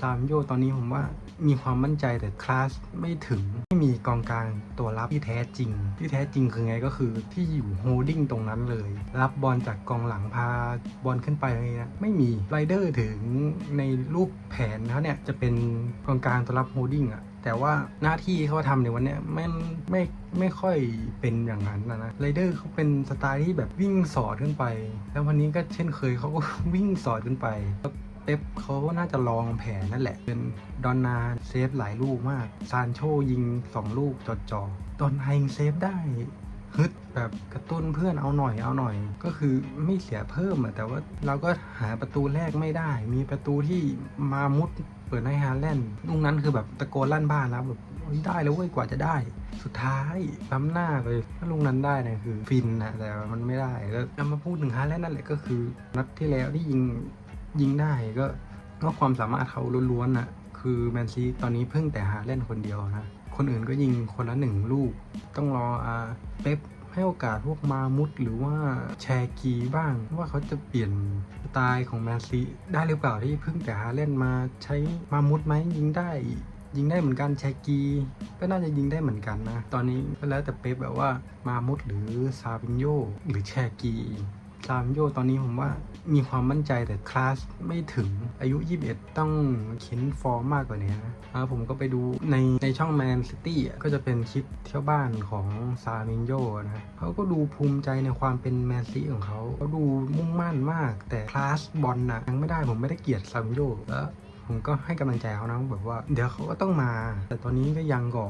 ซามโยตอนนี้ผมว่ามีความมั่นใจแต่คลาสไม่ถึง ไม่มีกองกลางตัวรับที่แท้จริง ที่แท้จริงคือไงก็คือที่อยู่โฮลดิ้งตรงนั้นเลย รับบอลจากกองหลังพาบอลขึ้นไปอะไรเงี้ยไม่มีไรเดอร์ถึงในรูปแผนเขาเนี่ยจะเป็นกองกลางตัวรับโฮลดิ้งอะแต่ว่าหน้าที่เขาทำในวันเนี้ยไม่ไม่ไม่ค่อยเป็นอย่างนั้นนะนะไรเดอร์เขาเป็นสไตล์ที่แบบวิ่งสอดขึ้นไป แล้ววันนี้ก็เช่นเคยเขาก็วิ่งสอดขึ้นไป เป๊ปเขาน่าจะลองแผนนั่นแหละ เป็นดอนนาเซฟหลายลูกมาก ซานโชยิง 2 ลูกจอดจอดอนนายิงเซฟได้ฮึดแบบกระตุ้นเพื่อนเอาหน่อยเอาหน่อย ก็คือไม่เสียเพิ่มอะแต่ว่าเราก็หาประตูแรกไม่ได้ มีประตูที่มามุดเปิดให้ฮาแลนด์ลูกนั้นคือแบบตะโกนลั่นบ้านแล้วแบบได้แล้วเว้ยกว่าจะได้ สุดท้ายล้ำหน้าไปถ้าลูกนั้นได้เนี่ยคือฟินนะแต่มันไม่ได้แล้วมาพูดถึงฮาแลนด์นั่นแหละก็คือ นัดที่แล้วที่ยิง ยิงได้ก็ก็ความสามารถเขาล้วนๆนะคือแมนซีตอนนี้เพิ่งแต่หาเล่นคนเดียวนะ คนอื่นก็ยิงคนละหนึ่งลูก ต้องรออาเป๊ปให้โอกาสพวกมามุดหรือว่าแชร์กีบ้าง ว่าเขาจะเปลี่ยนสไตล์ของแมนซีได้หรือเปล่าที่เพิ่งแต่หาเล่นมาใช้มามุดไหมยิงได้ยิงได้เหมือนกันแชกีก็น่าจะยิงได้เหมือนกันนะ ตอนนี้ก็แล้วแต่เป๊ปแบบว่ามามุดหรือซาบินโยหรือแชกี ซามโยตอนนี้ผมว่ามีความมั่นใจแต่คลาสไม่ถึงอายุ 21 ต้องเข็นฟอร์มมากกว่านี้นะผมก็ไปดูในในช่องแมนซิตี้ก็จะเป็นคลิปเที่ยวบ้านของซามินโยนะเขาก็ดูภูมิใจในความเป็นแมนซีของเขาเขาดูมุ่งมั่นมาก แต่คลาสบอลนะยังไม่ได้ผมไม่ได้เกลียดซามินโยแล้วผมก็ให้กำลังใจเขานะแบบว่าเดี๋ยวเขาก็ต้องมา แต่ตอนนี้ก็ยังก่อน